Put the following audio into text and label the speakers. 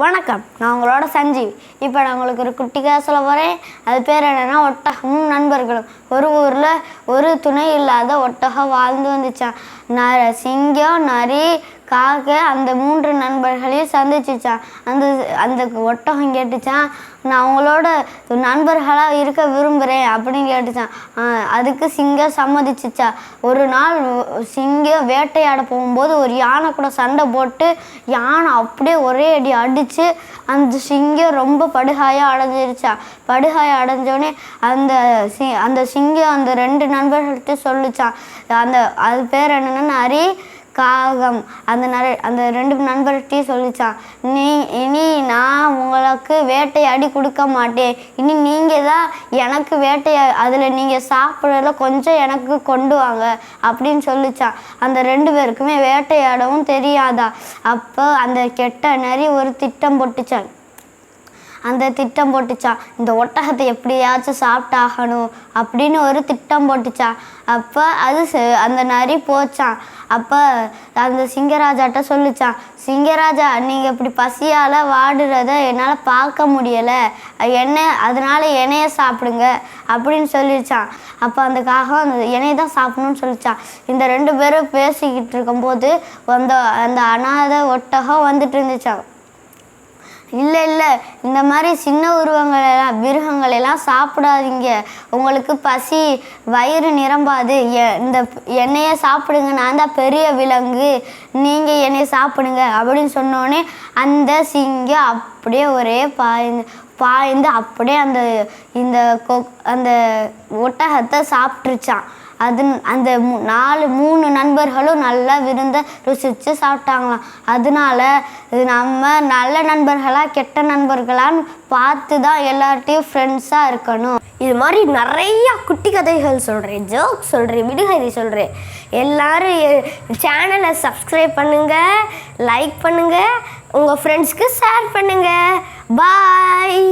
Speaker 1: வணக்கம். நான் உங்களோட சஞ்சீவ். இப்போ நான் உங்களுக்கு ஒரு குட்டி கதை சொல்ல போகிறேன் அது பேர் என்னென்னா ஒட்டகமும் நண்பர்களும். ஒரு ஊரில் ஒரு துணை இல்லாத ஒட்டகம் வாழ்ந்து வந்துச்சான் ந சிங்கம் நரி காக்க அந்த மூன்று நண்பர்களையும் சந்திச்சுச்சான். அந்த அந்த ஒட்டகம் கேட்டுச்சான் நான் அவங்களோட நண்பர்களாக இருக்க விரும்புகிறேன் அப்படின்னு கேட்டுச்சான். அதுக்கு சிங்கம் சம்மதிச்சுச்சா. ஒரு நாள் சிங்கம் வேட்டையாட போகும்போது ஒரு யானை கூட சண்டை போட்டு யானை அப்படியே ஒரே அடி அடித்து அந்த சிங்கம் ரொம்ப படுகாயம் அடைஞ்சிருச்சா. படுகாயம் அடைஞ்சோடனே அந்த சி அந்த சிங்கம் அந்த ரெண்டு நண்பர்கள்ட்ட சொல்லிச்சான். அந்த அது பேர் என்னென்னா நரி காகம். அந்த நர அந்த ரெண்டு நண்பர்கிட்டையும் சொல்லிச்சான் நீ இனி நான் உங்களுக்கு வேட்டையாடி கொடுக்க மாட்டேன். இனி நீங்கள் தான் எனக்கு வேட்டையா அதில் நீங்கள் சாப்பிட்றதுல கொஞ்சம் எனக்கு கொண்டு வாங்க அப்படின்னு சொல்லிச்சான். அந்த ரெண்டு பேருக்குமே வேட்டையாடவும் தெரியாதா. அப்போ அந்த கெட்ட நரி ஒரு திட்டம் போட்டுச்சான். அந்த திட்டம் போட்டுச்சான் இந்த ஒட்டகத்தை எப்படியாச்சும் சாப்பிட்டாகணும் அப்படின்னு ஒரு திட்டம் போட்டுச்சான் அப்போ அது அந்த நரி போச்சான் அப்போ அந்த சிங்கராஜாட்ட சொல்லிச்சான் சிங்கராஜா நீங்கள் இப்படி பசியால் வாடுறத என்னால் பார்க்க முடியலை. என்ன அதனால என்னைய சாப்பிடுங்க அப்படின்னு சொல்லிடுச்சான் அப்போ அந்த காகம் அந்த என்னைய தான் சாப்பிடணும்னு சொல்லிச்சான் இந்த ரெண்டு பேரும் பேசிக்கிட்டு இருக்கும்போது அந்த அந்த அனாதை ஒட்டகம் வந்துட்டு இருந்துச்சான் இல்லை இந்த மாதிரி சின்ன உருவங்கள் எல்லாம் மிருகங்கள் எல்லாம் சாப்பிடாதீங்க. உங்களுக்கு பசி வயிறு நிரம்பாது. எ- இந்த என்னைய சாப்பிடுங்க. நான் தான் பெரிய விலங்கு. நீங்கள் என்னைய சாப்பிடுங்க அப்படின்னு சொன்னோடனே அந்த சிங்கம் அப்படியே ஒரே பாய்ந்து பாய்ந்து அப்படியே அந்த இந்த கொ அந்த ஒட்டகத்தை சாப்பிட்ருச்சான் அது அந்த நாலு மூணு நண்பர்களும் நல்லா விருந்த ருசித்து சாப்பிட்டாங்களாம். அதனால இது நம்ம நல்ல நண்பர்களா கெட்ட நண்பர்களான்னு பார்த்து தான் எல்லார்ட்டையும் ஃப்ரெண்ட்ஸாக இருக்கணும்.
Speaker 2: இது மாதிரி நிறைய குட்டி கதைகள் சொல்கிறேன் ஜோக் சொல்கிறேன் விடுகதை சொல்கிறேன் எல்லாரும் சேனலை சப்ஸ்கிரைப் பண்ணுங்கள் லைக் பண்ணுங்கள் உங்கள் ஃப்ரெண்ட்ஸ்க்கு ஷேர் பண்ணுங்கள் பாய்